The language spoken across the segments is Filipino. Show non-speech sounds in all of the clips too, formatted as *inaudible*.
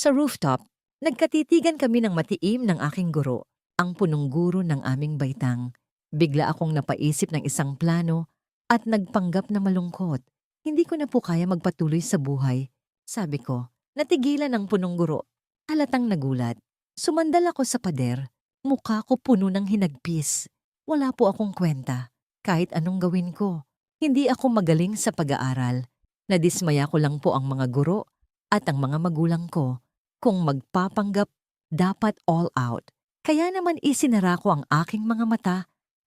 Sa rooftop, nagkatitigan kami ng matiim ng aking guro, ang punong guro ng aming baitang. Bigla akong napaisip ng isang plano at nagpanggap na malungkot. Hindi ko na po kaya magpatuloy sa buhay. Sabi ko, natigilan ang punong guro. Halatang nagulat. Sumandal ako sa pader. Mukha ko puno ng hinagpis. Wala po akong kwenta. Kahit anong gawin ko. Hindi ako magaling sa pag-aaral. Nadismaya ko lang po ang mga guro at ang mga magulang ko. Kung magpapanggap, dapat all out. Kaya naman isinara ko ang aking mga mata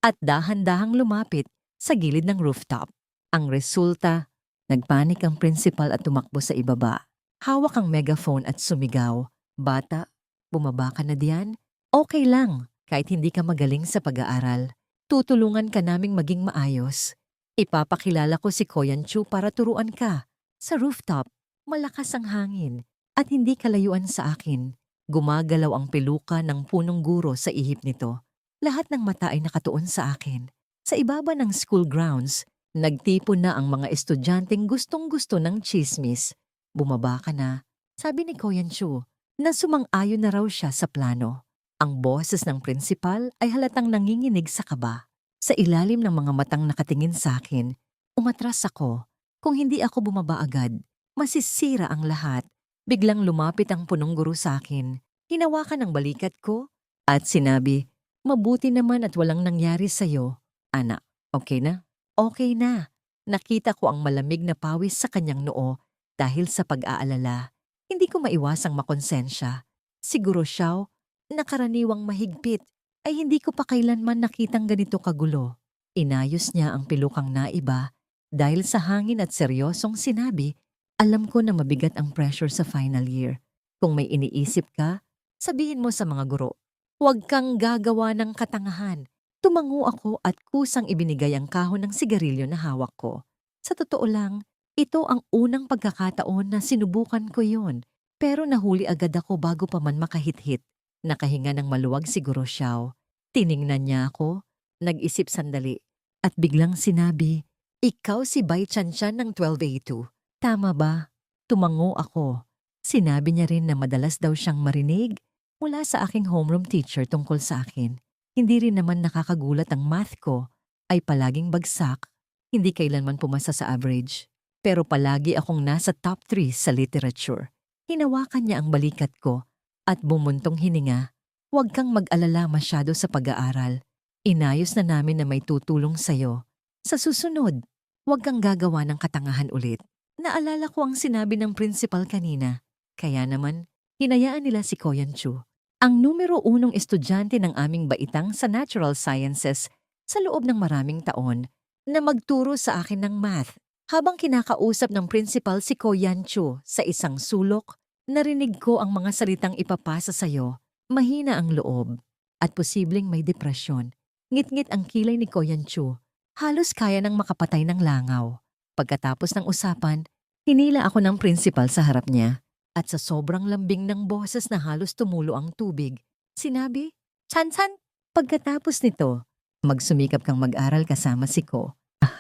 at dahan-dahang lumapit sa gilid ng rooftop. Ang resulta, nagpanik ang principal at tumakbo sa ibaba. Hawak ang megaphone at sumigaw. Bata, bumaba ka na diyan? Okay lang, kahit hindi ka magaling sa pag-aaral. Tutulungan ka naming maging maayos. Ipapakilala ko si Koyan Chu para turuan ka. Sa rooftop, malakas ang hangin at hindi kalayuan sa akin. Gumagalaw ang peluka ng punong guro sa ihip nito. Lahat ng mata ay nakatuon sa akin. Sa ibaba ng school grounds, nagtipon na ang mga estudyanteng gustong-gusto ng chismis. Bumaba ka na, sabi ni Koyan Chu, na sumang-ayon na raw siya sa plano. Ang boses ng prinsipal ay halatang nanginginig sa kaba. Sa ilalim ng mga matang nakatingin sa akin, umatras ako. Kung hindi ako bumaba agad, masisira ang lahat. Biglang lumapit ang punong guro sa akin. Hinawakan ang balikat ko at sinabi, Mabuti naman at walang nangyari sa'yo. Anak, okay na? Okay na. Nakita ko ang malamig na pawis sa kanyang noo dahil sa pag-aalala. Hindi ko maiwasang makonsensya. Siguro siyaw, nakaraniwang mahigpit, ay hindi ko pa kailanman nakitang ganito kagulo. Inayos niya ang pilukang naiba dahil sa hangin at seryosong sinabi, alam ko na mabigat ang pressure sa final year. Kung may iniisip ka, sabihin mo sa mga guro, huwag kang gagawa ng katangahan. Tumango ako at kusang ibinigay ang kahon ng sigarilyo na hawak ko. Sa totoo lang, ito ang unang pagkakataon na sinubukan ko yon. Pero nahuli agad ako bago pa man makahit-hit. Nakahinga ng maluwag siguro siyaw. Tiningnan niya ako, nag-isip sandali, at biglang sinabi, Ikaw si Bai Chanchan ng 12A2. Tama ba? Tumango ako. Sinabi niya rin na madalas daw siyang marinig mula sa aking homeroom teacher tungkol sa akin. Hindi rin naman nakakagulat ang math ko ay palaging bagsak, hindi kailanman pumasa sa average. Pero palagi akong nasa top 3 sa literature. Hinawakan niya ang balikat ko at bumuntong hininga. Huwag kang mag-alala masyado sa pag-aaral. Inayos na namin na may tutulong sa'yo. Sa susunod, huwag kang gagawa ng katangahan ulit. Naalala ko ang sinabi ng principal kanina. Kaya naman, hinayaan nila si Koyan Chu, ang numero unong estudyante ng aming baitang sa Natural Sciences sa loob ng maraming taon, na magturo sa akin ng math. Habang kinakausap ng principal si Koyan Chu sa isang sulok, narinig ko ang mga salitang ipapasa sa'yo. Mahina ang loob at posibleng may depresyon. Ngit-ngit ang kilay ni Koyan Chu. Halos kaya nang makapatay ng langaw. Pagkatapos ng usapan, hinila ako ng principal sa harap niya at sa sobrang lambing ng boses na halos tumulo ang tubig, sinabi, Chan-chan! Pagkatapos nito, magsumikap kang mag-aral kasama si Ko. *laughs*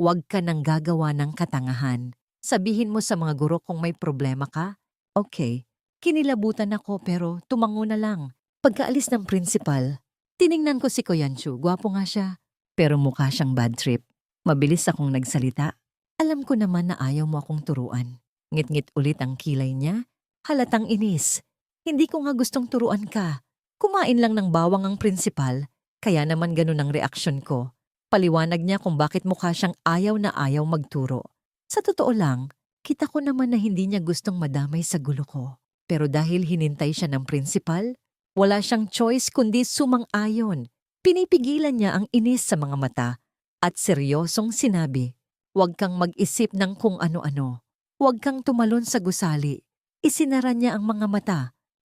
Huwag ka nang gagawa ng katangahan. Sabihin mo sa mga guro kung may problema ka. Okay. Kinilabutan ako pero tumango na lang. Pagkaalis ng principal, tiningnan ko si Koyanshu. Gwapo nga siya. Pero mukha siyang bad trip. Mabilis akong nagsalita. Alam ko naman na ayaw mo akong turuan. Ngit-ngit ulit ang kilay niya. Halatang inis. Hindi ko nga gustong turuan ka. Kumain lang ng bawang ang principal. Kaya naman ganun ang reaksyon ko. Paliwanag niya kung bakit mukha siyang ayaw na ayaw magturo. Sa totoo lang, kita ko naman na hindi niya gustong madamay sa gulo ko. Pero dahil hinintay siya ng principal, wala siyang choice kundi sumang-ayon. Pinipigilan niya ang inis sa mga mata at seryosong sinabi, Huwag kang mag-isip ng kung ano-ano. Huwag kang tumalon sa gusali. Isinara niya ang mga mata.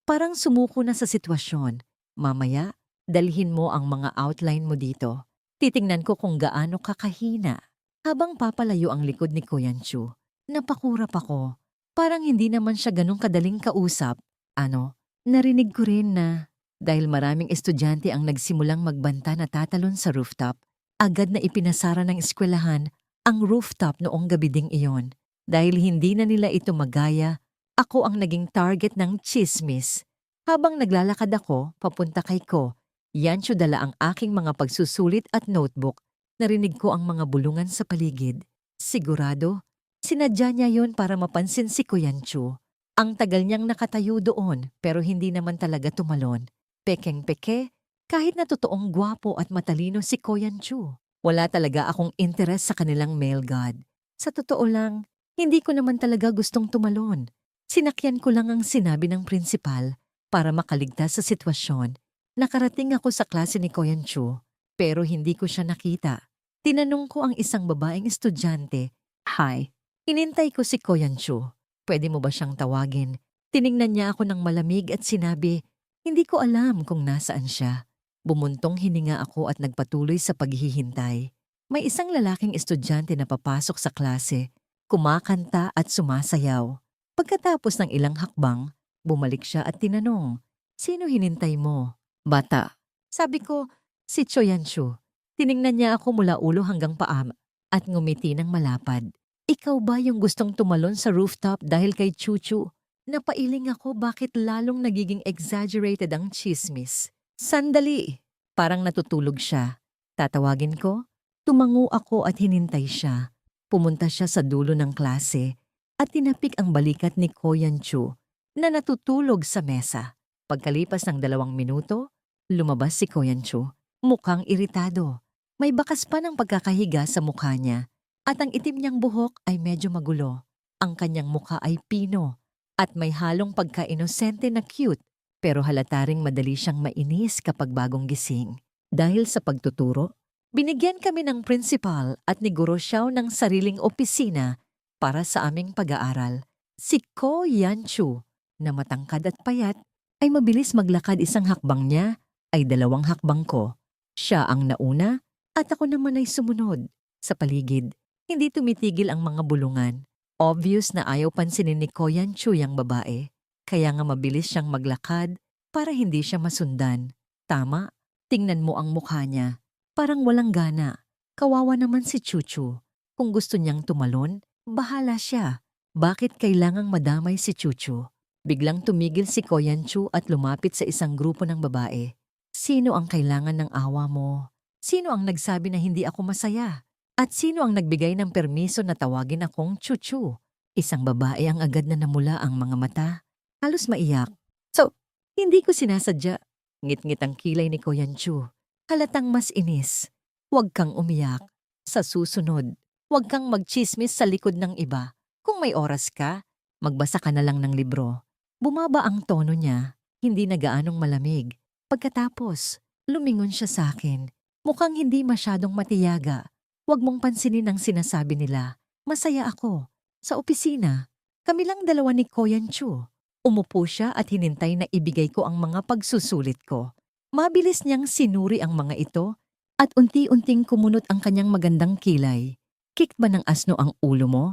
Parang sumuko na sa sitwasyon. Mamaya, dalhin mo ang mga outline mo dito. Titingnan ko kung gaano kakahina. Habang papalayo ang likod ni Kuyan Chu, napakurap ako. Parang hindi naman siya ganong kadaling kausap. Ano, narinig ko rin na dahil maraming estudyante ang nagsimulang magbanta na tatalon sa rooftop, agad na ipinasara ng eskwelahan ang rooftop noong gabi ding iyon dahil hindi na nila ito magaya Ako ang naging target ng chismis. Habang naglalakad ako, papunta kay ko, Yansyo dala ang aking mga pagsusulit at notebook. Narinig ko ang mga bulungan sa paligid. Sigurado, sinadya niya yon para mapansin si Kuyanchu. Ang tagal niyang nakatayo doon pero hindi naman talaga tumalon. Pekeng-peke, kahit na totoong gwapo at matalino si Kuyanchu. Wala talaga akong interes sa kanilang male god. Sa totoo lang, hindi ko naman talaga gustong tumalon. Sinakyan ko lang ang sinabi ng prinsipal para makaligtas sa sitwasyon. Nakarating ako sa klase ni Koyan Chu, pero hindi ko siya nakita. Tinanong ko ang isang babaeng estudyante, Hi, inintay ko si Koyan Chu. Pwede mo ba siyang tawagin? Tiningnan niya ako ng malamig at sinabi, hindi ko alam kung nasaan siya. Bumuntong hininga ako at nagpatuloy sa paghihintay. May isang lalaking estudyante na papasok sa klase, kumakanta at sumasayaw. Pagkatapos ng ilang hakbang, bumalik siya at tinanong, Sino hinintay mo? Bata. Sabi ko, si Choyanshu. Tiningnan niya ako mula ulo hanggang paam at ngumiti ng malapad. Ikaw ba yung gustong tumalon sa rooftop dahil kay Chuchu? Napailing ako bakit lalong nagiging exaggerated ang chismis. Sandali! Parang natutulog siya. Tatawagin ko? Tumango ako at hinintay siya. Pumunta siya sa dulo ng klase at tinapik ang balikat ni Koyan Chu na natutulog sa mesa. Pagkalipas ng dalawang minuto, Lumabas si Koyan Chu, mukhang iritado. May bakas pa ng pagkakahiga sa mukha niya at ang itim niyang buhok ay medyo magulo. Ang kanyang mukha ay pino at may halong pagka-inosente na cute pero halata ring madali siyang mainis kapag bagong gising. Dahil sa pagtuturo, binigyan kami ng principal at ni Guro Xiao ng sariling opisina para sa aming pag-aaral. Si Ko Yan Chu, na matangkad at payat, ay mabilis maglakad isang hakbang niya ay dalawang hakbang ko. Siya ang nauna at ako naman ay sumunod. Sa paligid, hindi tumitigil ang mga bulungan. Obvious na ayaw pansinin ni Koyan Chu yung babae. Kaya nga mabilis siyang maglakad para hindi siya masundan. Tama, tingnan mo ang mukha niya. Parang walang gana. Kawawa naman si Chuchu. Kung gusto niyang tumalon, bahala siya. Bakit kailangang madamay si Chuchu? Biglang tumigil si Koyan Chu at lumapit sa isang grupo ng babae. Sino ang kailangan ng awa mo? Sino ang nagsabi na hindi ako masaya? At sino ang nagbigay ng permiso na tawagin akong chuchu? Isang babae ang agad na namula ang mga mata. Halos maiyak. So, hindi ko sinasadya. Ngit-ngit ang kilay ni Koyan Chu. Halatang mas inis. Huwag kang umiyak. Sa susunod, huwag kang magchismis sa likod ng iba. Kung may oras ka, magbasa ka na lang ng libro. Bumaba ang tono niya, hindi na gaanong malamig. Pagkatapos, lumingon siya sa akin. Mukhang hindi masyadong matiyaga. Huwag mong pansinin ang sinasabi nila. Masaya ako. Sa opisina, kami lang dalawa ni Koyan Chu. Umupo siya at hinintay na ibigay ko ang mga pagsusulit ko. Mabilis niyang sinuri ang mga ito at unti-unting kumunot ang kanyang magandang kilay. Kick ba ng asno ang ulo mo?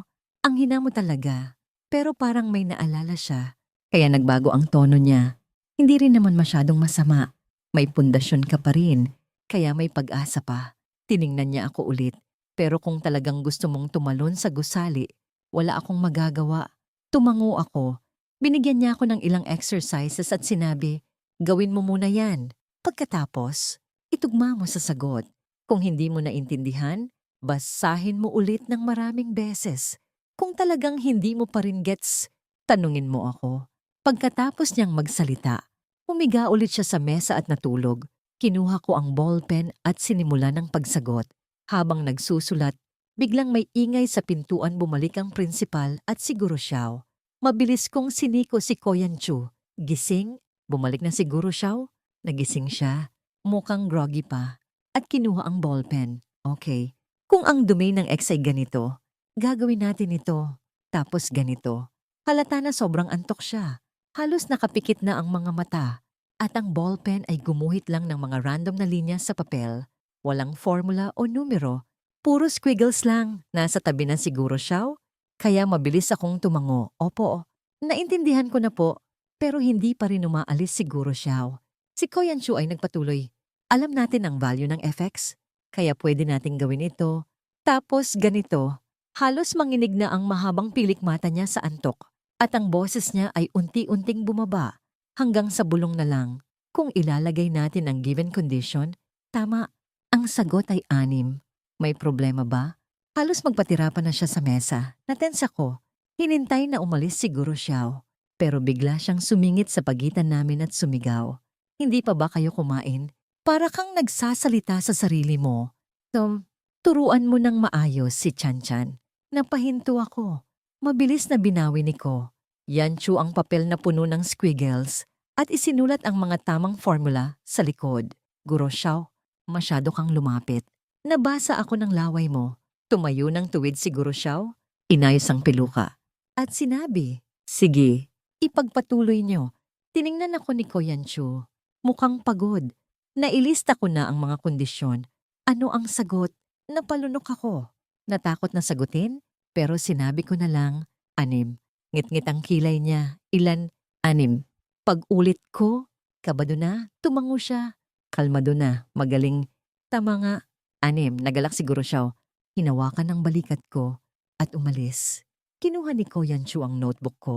Ang hina mo talaga. Pero parang may naalala siya. Kaya nagbago ang tono niya. Hindi rin naman masyadong masama. May pundasyon ka pa rin, kaya may pag-asa pa. Tiningnan niya ako ulit. Pero kung talagang gusto mong tumalon sa gusali, wala akong magagawa. Tumango ako. Binigyan niya ako ng ilang exercises at sinabi, gawin mo muna yan. Pagkatapos, itugma mo sa sagot. Kung hindi mo naintindihan, basahin mo ulit ng maraming beses. Kung talagang hindi mo pa rin gets, tanungin mo ako. Pagkatapos niyang magsalita, humiga ulit siya sa mesa at natulog. Kinuha ko ang ballpen at sinimula ng pagsagot. Habang nagsusulat, biglang may ingay sa pintuan bumalik ang prinsipal at siguro siyaw. Mabilis kong siniko si Koyan Chu. Gising? Bumalik na siguro siyaw? Nagising siya. Mukhang groggy pa. At kinuha ang ballpen. Okay. Kung ang domain ng X ay ganito, gagawin natin ito. Tapos ganito. Halata na sobrang antok siya. Halos nakapikit na ang mga mata at ang ballpen ay gumuhit lang ng mga random na linya sa papel. Walang formula o numero. Puro squiggles lang. Nasa tabi na siguro siya. Kaya mabilis akong tumango. Opo, naintindihan ko na po. Pero hindi pa rin umaalis siguro siya. Si Koyan Chu ay nagpatuloy. Alam natin ang value ng FX. Kaya pwede nating gawin ito. Tapos ganito. Halos manginig na ang mahabang pilik mata niya sa antok At ang boses niya ay unti-unting bumaba hanggang sa bulong na lang. Kung ilalagay natin ang given condition, tama, ang sagot ay anim. May problema ba? Halos magpatira pa na siya sa mesa. Natensa ko. Hinintay na umalis siguro siya. Pero bigla siyang sumingit sa pagitan namin at sumigaw. Hindi pa ba kayo kumain? Para kang nagsasalita sa sarili mo. Tom, turuan mo ng maayos si Chan Chan. Napahinto ako. Mabilis na binawi ni ko. Yan Chu ang papel na puno ng squiggles at isinulat ang mga tamang formula sa likod. Guro Xiao, masyado kang lumapit. Nabasa ako ng laway mo. Tumayo ng tuwid si Guro Xiao. Inayos ang piluka. At sinabi, Sige, ipagpatuloy niyo. Tiningnan ako ni Koyan Chu. Mukhang pagod. Nailista ko na ang mga kondisyon. Ano ang sagot? Napalunok ako. Natakot na sagutin, pero sinabi ko na lang, anim. Ngit-ngit ang kilay niya. Ilan? Anim. Pag-ulit ko, kabado na, tumango siya. Kalmado na, magaling. Tama nga. Anim, nagalak siguro siya. Hinawakan ang balikat ko at umalis. Kinuha ni Koyan Chu ang notebook ko.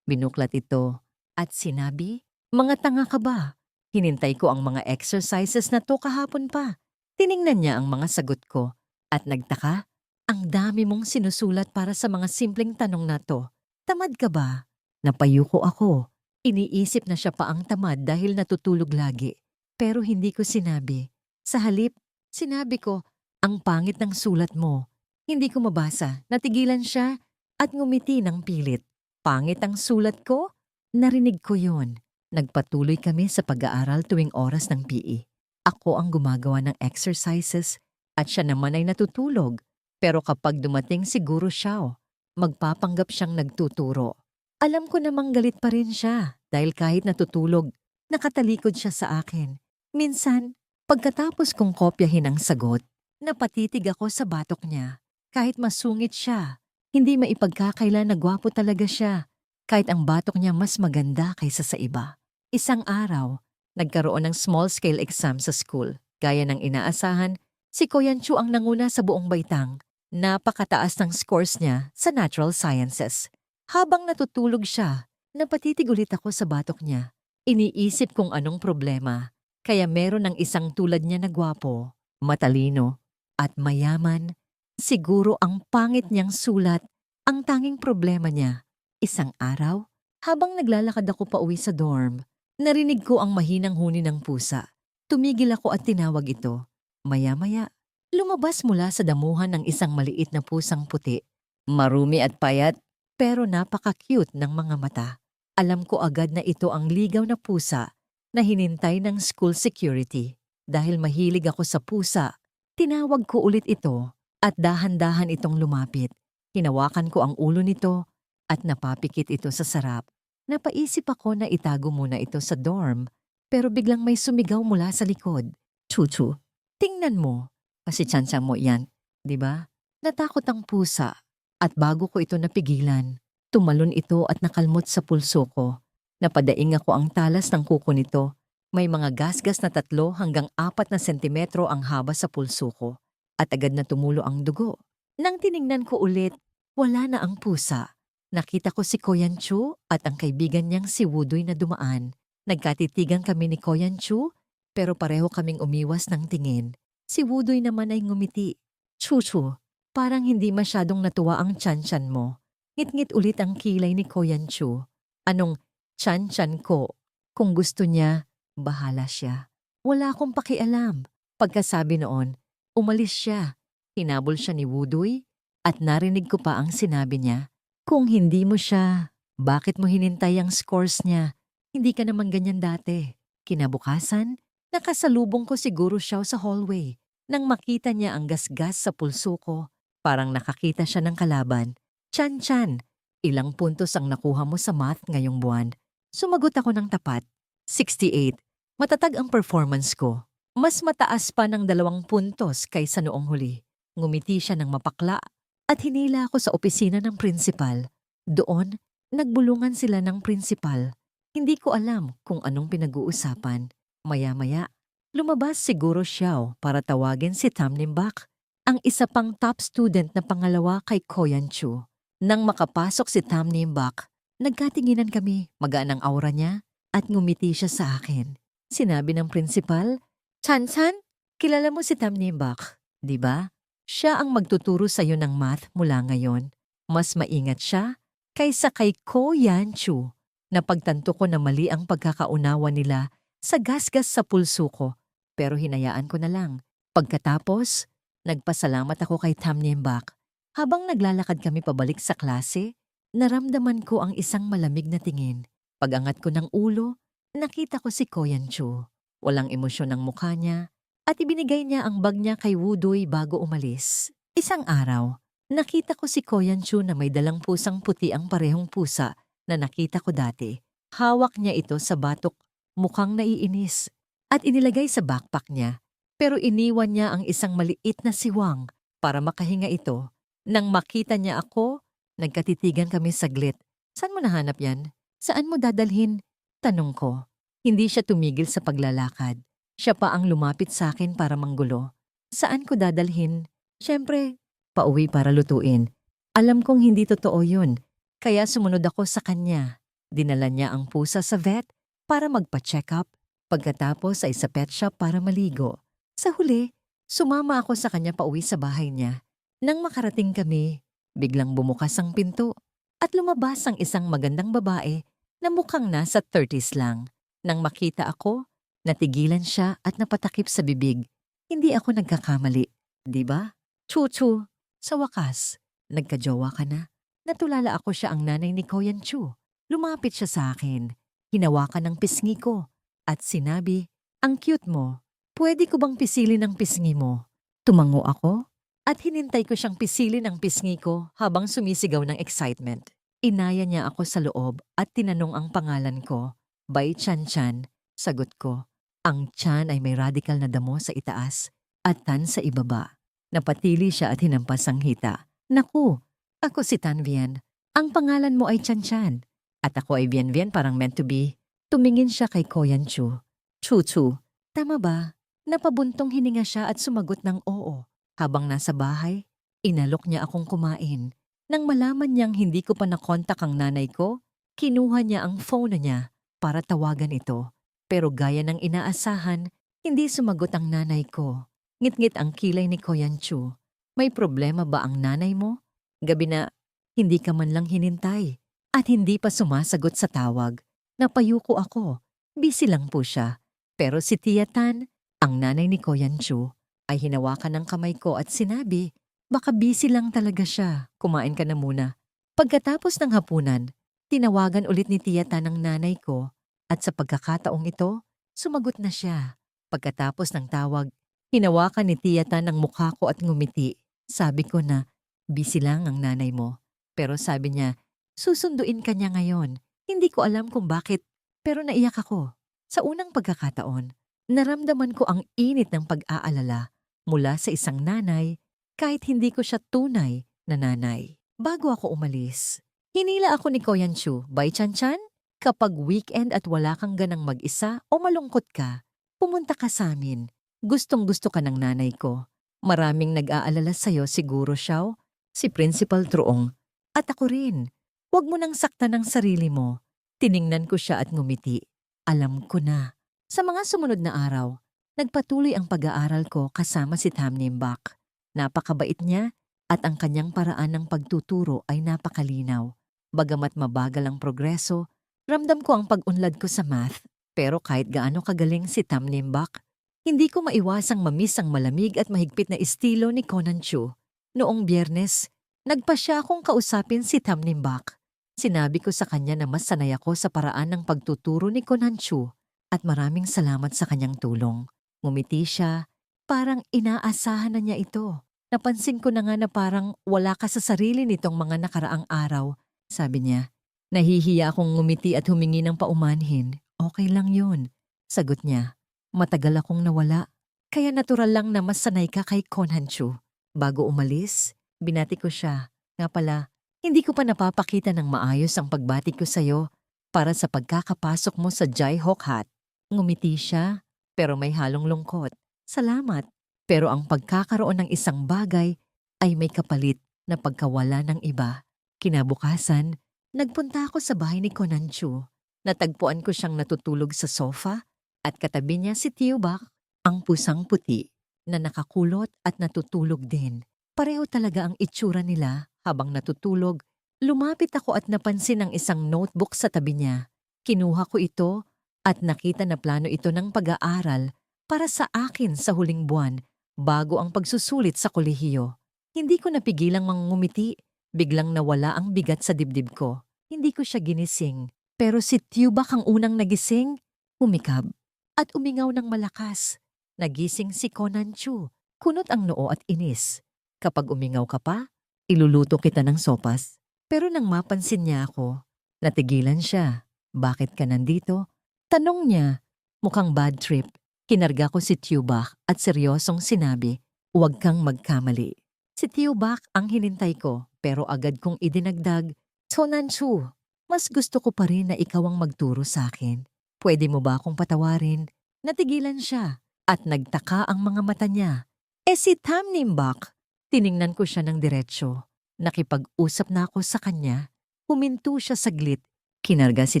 Binuklat ito at sinabi, Mga tanga ka ba? Hinintay ko ang mga exercises na to kahapon pa. Tiningnan niya ang mga sagot ko at nagtaka, ang dami mong sinusulat para sa mga simpleng tanong na to. Tamad ka ba? Napayuko ako. Iniisip na siya pa ang tamad dahil natutulog lagi. Pero hindi ko sinabi. Sa halip, sinabi ko, ang pangit ng sulat mo. Hindi ko mabasa. Natigilan siya at ngumiti ng pilit. Pangit ang sulat ko? Narinig ko yon. Nagpatuloy kami sa pag-aaral tuwing oras ng PE. Ako ang gumagawa ng exercises at siya naman ay natutulog. Pero kapag dumating siguro siya, magpapanggap siyang nagtuturo. Alam ko namang galit pa rin siya dahil kahit natutulog, nakatalikod siya sa akin. Minsan, pagkatapos kong kopyahin ang sagot, napatitig ako sa batok niya. Kahit masungit siya, hindi maipagkakaila na gwapo talaga siya. Kahit ang batok niya mas maganda kaysa sa iba. Isang araw, nagkaroon ng small-scale exam sa school. Gaya ng inaasahan, si Koyan Chu ang nanguna sa buong baitang. Napakataas ng scores niya sa natural sciences. Habang natutulog siya, napatitig ulit ako sa batok niya. Iniisip kung anong problema. Kaya meron ng isang tulad niya na gwapo, matalino, at mayaman. Siguro ang pangit niyang sulat, ang tanging problema niya. Isang araw, habang naglalakad ako pa uwi sa dorm, narinig ko ang mahinang huni ng pusa. Tumigil ako at tinawag ito. Maya-maya, lumabas mula sa damuhan ng isang maliit na pusang puti. Marumi at payat, pero napaka-cute ng mga mata. Alam ko agad na ito ang ligaw na pusa na hinintay ng school security. Dahil mahilig ako sa pusa, tinawag ko ulit ito at dahan-dahan itong lumapit. Hinawakan ko ang ulo nito at napapikit ito sa sarap. Napaisip ako na itago muna ito sa dorm, pero biglang may sumigaw mula sa likod. Chuchu, tingnan mo. Kasi tsansa mo yan, di ba? Natakot ang pusa. At bago ko ito napigilan, tumalon ito at nakalmot sa pulso ko. Napadaing ako ang talas ng kuko nito. May mga gasgas na tatlo hanggang apat na sentimetro ang haba sa pulso ko. At agad na tumulo ang dugo. Nang tiningnan ko ulit, wala na ang pusa. Nakita ko si Koyan Chu at ang kaibigan niyang si Wudoy na dumaan. Nagkatitigan kami ni Koyan Chu, pero pareho kaming umiwas ng tingin. Si Wudoy naman ay ngumiti. Chuchu, parang hindi masyadong natuwa ang chan-chan mo. Ngit-ngit ulit ang kilay ni Koyan Chu. Anong chan-chan ko? Kung gusto niya, bahala siya. Wala akong pakialam. Pagkasabi noon, umalis siya. Hinabol siya ni Wudoy at narinig ko pa ang sinabi niya. Kung hindi mo siya, bakit mo hinintay ang scores niya? Hindi ka naman ganyan dati. Kinabukasan, nakasalubong ko siguro siya sa hallway. Nang makita niya ang gasgas sa pulso ko, parang nakakita siya ng kalaban. Chan-chan, ilang puntos ang nakuha mo sa math ngayong buwan? Sumagot ako ng tapat. 68. Matatag ang performance ko. Mas mataas pa ng dalawang puntos kaysa noong huli. Ngumiti siya ng mapakla at hinila ako sa opisina ng prinsipal. Doon, nagbulungan sila ng prinsipal. Hindi ko alam kung anong pinag-uusapan. Maya-maya, lumabas siguro siya para tawagin si Tam Nimbak, ang isa pang top student na pangalawa kay Koyan Chu. Nang makapasok si Tam Nimbak, Nagkatinginan kami, magaan ang aura niya, at ngumiti siya sa akin. Sinabi ng prinsipal, Chan-chan, kilala mo si Tam Nimbak, di ba? Siya ang magtuturo sa'yo ng math mula ngayon. Mas maingat siya kaysa kay Ko Yan Chu Napagtanto ko na mali ang pagkakaunawa nila sa gasgas sa pulso ko, pero hinayaan ko na lang. Pagkatapos, nagpasalamat ako kay Tam Niembak. Habang naglalakad kami pabalik sa klase, naramdaman ko ang isang malamig na tingin. Pagangat ko ng ulo, nakita ko si Koyan Chu. Walang emosyon ang mukha niya, at ibinigay niya ang bag niya kay Wudoy bago umalis. Isang araw, nakita ko si Koyan Chu na may dalang pusang puti ang parehong pusa na nakita ko dati. Hawak niya ito sa batok, mukhang naiinis, at inilagay sa backpack niya. Pero iniwan niya ang isang maliit na siwang para makahinga ito. Nang makita niya ako, nagkatitigan kami saglit. Saan mo nahanap yan? Saan mo dadalhin? Tanong ko. Hindi siya tumigil sa paglalakad. Siya pa ang lumapit sa akin para manggulo. Saan ko dadalhin? Siyempre, pauwi para lutuin. Alam kong hindi totoo yun. Kaya sumunod ako sa kanya. Dinala niya ang pusa sa vet para magpa-check up. Pagkatapos ay sa pet shop para maligo. Sa huli, sumama ako sa kanya pauwi sa bahay niya. Nang makarating kami, biglang bumukas ang pinto at lumabas ang isang magandang babae na mukhang nasa 30s lang. Nang makita ako, natigilan siya at napatakip sa bibig. Hindi ako nagkakamali, di ba? Chu-chu, sa wakas, nagkajowa ka na. Natulala ako siya ang nanay ni Koyan Chu. Lumapit siya sa akin. Hinawakan ng pisngi ko. At sinabi, ang cute mo. Pwede ko bang pisilin ang pisngi mo? Tumango ako at hinintay ko siyang pisilin ang pisngi ko habang sumisigaw ng excitement. Inaya niya ako sa loob at tinanong ang pangalan ko. Bay Chan Chan, sagot ko. Ang Chan ay may radical na damo sa itaas at Tan sa ibaba. Napatili siya at hinampas ang hita. Naku, ako si Tan Vian. Ang pangalan mo ay Chan Chan. At ako ay Vian Vian parang meant to be. Tumingin siya kay Koyan Chu. Chu Chu, tama ba? Napabuntong hininga siya at sumagot ng oo. Habang nasa bahay, inalok niya akong kumain. Nang malaman niyang hindi ko pa nakontak ang nanay ko, kinuha niya ang phone niya para tawagan ito. Pero gaya ng inaasahan, hindi sumagot ang nanay ko. Ngit-ngit ang kilay ni Koyan Chu. May problema ba ang nanay mo? Gabi na hindi ka man lang hinintay at hindi pa sumasagot sa tawag. Napayuko ako. Busy lang po siya. Pero si Tia Tan, ang nanay ni Koyan Chu, ay hinawakan ng kamay ko at sinabi, baka busy lang talaga siya. Kumain ka na muna. Pagkatapos ng hapunan, tinawagan ulit ni Tia Tan ang nanay ko at sa pagkakataong ito, sumagot na siya. Pagkatapos ng tawag, hinawakan ni Tia Tan ang mukha ko at ngumiti. Sabi ko na, Busy lang ang nanay mo. Pero sabi niya, susunduin ka niya ngayon. Hindi ko alam kung bakit, pero naiyak ako. Sa unang pagkakataon, naramdaman ko ang init ng pag-aalala mula sa isang nanay kahit hindi ko siya tunay na nanay. Bago ako umalis, hinila ako ni Koyan Chu, Bay Chan Chan, kapag weekend at wala kang ganang mag-isa o malungkot ka, pumunta ka sa amin. Gustong gusto ka ng nanay ko. Maraming nag-aalala sa'yo siguro, Xiao, si Principal Truong, at ako rin. Huwag mo nang saktan ng sarili mo. Tiningnan ko siya at ngumiti. Alam ko na. Sa mga sumunod na araw, nagpatuloy ang pag-aaral ko kasama si Tam Nimbak. Napakabait niya at ang kanyang paraan ng pagtuturo ay napakalinaw. Bagamat mabagal ang progreso, ramdam ko ang pag-unlad ko sa math. Pero kahit gaano kagaling si Tam Nimbak, hindi ko maiwasang mamiss ang malamig at mahigpit na estilo ni Conan Chu. Noong biyernes, nagpa siya akong kausapin si Tam Nimbak. Sinabi ko sa kanya na mas sanay ako sa paraan ng pagtuturo ni Conan Chu at maraming salamat sa kanyang tulong. Ngumiti siya, parang inaasahan na niya ito. Napansin ko na nga na parang wala ka sa sarili nitong mga nakaraang araw, sabi niya. Nahihiya akong ngumiti at humingi ng paumanhin. Okay lang yun, sagot niya. Matagal akong nawala, kaya natural lang na mas sanay ka kay Conan Chu. Bago umalis, binati ko siya. Nga pala, hindi ko pa napapakita ng maayos ang pagbati ko sa'yo para sa pagkakapasok mo sa Jai Hawk Hat. Ngumiti siya, pero may halong lungkot. Salamat. Pero ang pagkakaroon ng isang bagay ay may kapalit na pagkawala ng iba. Kinabukasan, Nagpunta ako sa bahay ni Conan Chu. Natagpuan ko siyang natutulog sa sofa at katabi niya si Tio Bak, ang pusang puti, na nakakulot at natutulog din. Pareho talaga ang itsura nila habang natutulog. Lumapit ako at napansin ang isang notebook sa tabi niya. Kinuha ko ito at nakita na plano ito ng pag-aaral para sa akin sa huling buwan bago ang pagsusulit sa kolehiyo. Hindi ko napigilang mangumiti. Biglang nawala ang bigat sa dibdib ko. Hindi ko siya ginising. Pero si Tubak ang unang nagising. Umikab at umingaw ng malakas. Nagising si Conan Chu. Kunot ang noo at inis. Kapag umingaw ka pa, iluluto kita ng sopas. Pero nang mapansin niya ako, natigilan siya. Bakit ka nandito? Tanong niya. Mukhang bad trip. Kinarga ko si Tubak at seryosong sinabi, huwag kang magkamali. Si Tubak ang hinintay ko pero agad kong idinagdag, Conan Chu, mas gusto ko pa rin na ikaw ang magturo sa akin. Pwede mo ba akong patawarin? Natigilan siya at nagtaka ang mga mata niya. Eh si Tam Nimbak, tiningnan ko siya ng diretsyo. Nakipag-usap na ako sa kanya. Huminto siya saglit. Kinarga si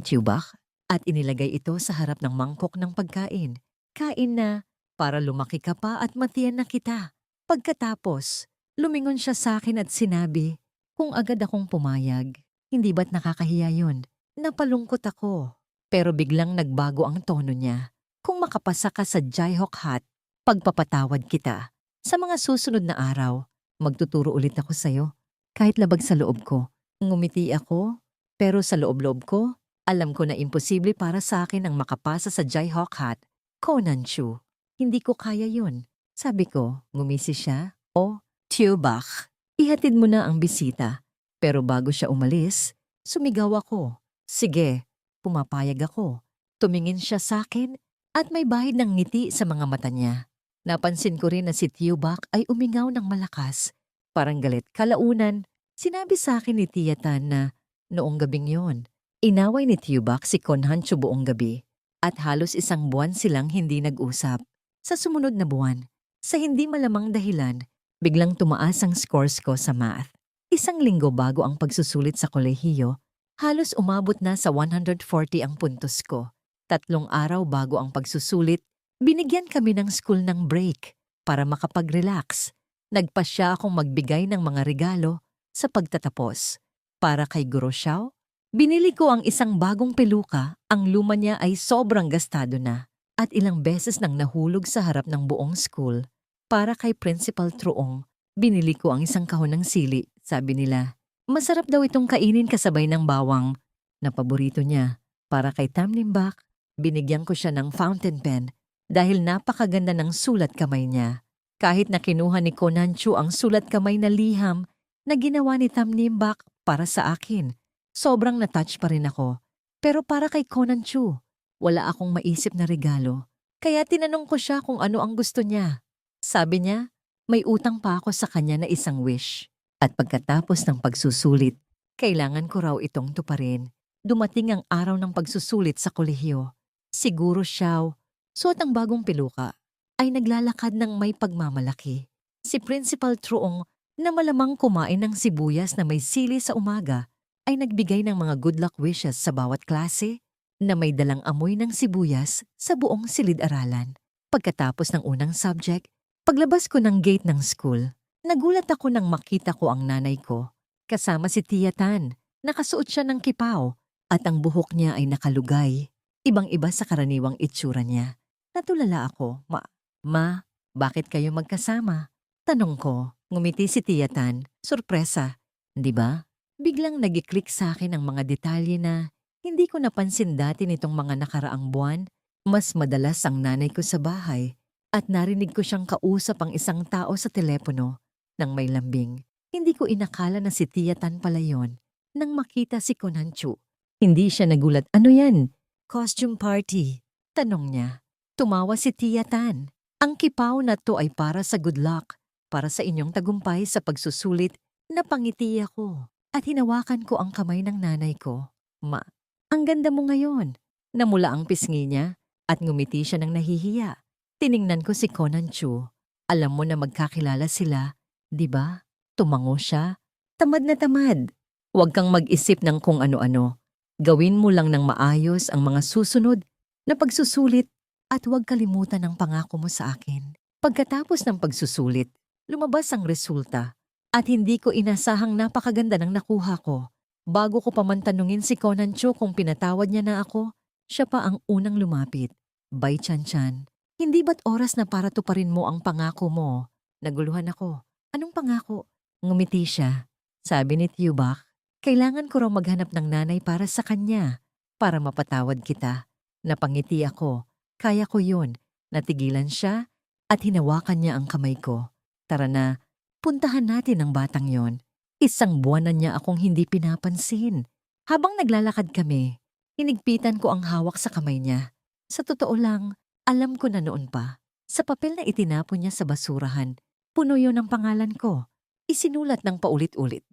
Tubak at inilagay ito sa harap ng mangkok ng pagkain. Kain na para lumaki ka pa at matiyan na kita. Pagkatapos, lumingon siya sa akin at sinabi, kung agad akong pumayag, hindi ba't nakakahiya yun? Napalungkot ako. Pero biglang nagbago ang tono niya. Kung makapasa ka sa Jayhawk Hat, pagpapatawad kita. Sa mga susunod na araw, magtuturo ulit ako sa'yo. Kahit labag sa loob ko. Ngumiti ako, pero sa loob-loob ko, alam ko na imposible para sa akin ang makapasa sa Jayhawk Hat. Conan Chu, hindi ko kaya yun. Sabi ko, ngumisi siya. O, Tubach, ihatid mo na ang bisita. Pero bago siya umalis, sumigaw ako. Sige, pumapayag ako. Tumingin siya sa akin at may bahid ng ngiti sa mga mata niya. Napansin ko rin na si Tubak ay umingaw ng malakas. Parang galit kalaunan, sinabi sa akin ni Tia Tan na noong gabing yon, inaway ni Tubak si Konhancho buong gabi at halos isang buwan silang hindi nag-usap. Sa sumunod na buwan, sa hindi malamang dahilan, biglang tumaas ang scores ko sa math. Isang linggo bago ang pagsusulit sa kolehiyo, halos umabot na sa 140 ang puntos ko. Tatlong araw bago ang pagsusulit, binigyan kami ng school ng break para makapag-relax. Nagpasya akong magbigay ng mga regalo sa pagtatapos. Para kay Guro Xiao, binili ko ang isang bagong peluka, ang luma niya ay sobrang gastado na at ilang beses nang nahulog sa harap ng buong school. Para kay Principal Truong, binili ko ang isang kahon ng sili, sabi nila. Masarap daw itong kainin kasabay ng bawang na paborito niya. Para kay Tamlimbak, binigyan ko siya ng fountain pen dahil napakaganda ng sulat kamay niya. Kahit na kinuha ni Conan Chu ang sulat kamay na liham na ginawa ni Tamlimbak para sa akin, sobrang na-touch pa rin ako. Pero para kay Conan Chu, wala akong maisip na regalo. Kaya tinanong ko siya kung ano ang gusto niya. Sabi niya, may utang pa ako sa kanya na isang wish. At pagkatapos ng pagsusulit, kailangan ko raw itong tuparin. Dumating ang araw ng pagsusulit sa kolehiyo. Siguro siyaw, suot ang bagong peluka, ay naglalakad ng may pagmamalaki. Si Principal Truong na malamang kumain ng sibuyas na may sili sa umaga ay nagbigay ng mga good luck wishes sa bawat klase na may dalang amoy ng sibuyas sa buong silid-aralan. Pagkatapos ng unang subject, paglabas ko ng gate ng school, nagulat ako nang makita ko ang nanay ko. Kasama si Tia Tan, nakasuot siya ng kipaw at ang buhok niya ay nakalugay. Ibang-iba sa karaniwang itsura niya. Natulala ako, ma, ma, bakit kayo magkasama? Tanong ko, ngumiti si Tia Tan, sorpresa, di ba? Biglang nagiklik sa akin ang mga detalye na hindi ko napansin dati nitong mga nakaraang buwan. Mas madalas ang nanay ko sa bahay at narinig ko siyang kausap ang isang tao sa telepono nang may lambing. Hindi ko inakala na si Tia Tan pala yon nang makita si Konanchu. Hindi siya nagulat. Ano yan? Costume party. Tanong niya. Tumawa si Tia Tan. Ang kipaw na to ay para sa good luck, para sa inyong tagumpay sa pagsusulit. Napangiti ako at hinawakan ko ang kamay ng nanay ko. Ma, ang ganda mo ngayon. Namula ang pisngi niya at ngumiti siya ng nahihiya. Tiningnan ko si Conan Chu. Alam mo na magkakilala sila, di ba? Tumango siya. Tamad na tamad. Huwag kang mag-isip ng kung ano-ano. Gawin mo lang ng maayos ang mga susunod na pagsusulit at huwag kalimutan ang pangako mo sa akin. Pagkatapos ng pagsusulit, lumabas ang resulta at hindi ko inasahang napakaganda ng nakuha ko. Bago ko pa man tanungin si Conan Cho kung pinatawad niya na ako, siya pa ang unang lumapit. Bay Chan Chan, hindi ba't oras na para tuparin mo ang pangako mo? Naguluhan ako. Anong pangako? Ngumiti siya. Sabi ni Tubak, kailangan ko raw maghanap ng nanay para sa kanya, para mapatawad kita. Napangiti ako. Kaya ko yun. Natigilan siya at hinawakan niya ang kamay ko. Tara na, puntahan natin ang batang yon. Isang buwan na niya akong hindi pinapansin. Habang naglalakad kami, hinigpitan ko ang hawak sa kamay niya. Sa totoo lang, alam ko na noon pa. Sa papel na itinapon niya sa basurahan, puno yon ang pangalan ko. Isinulat ng paulit-ulit.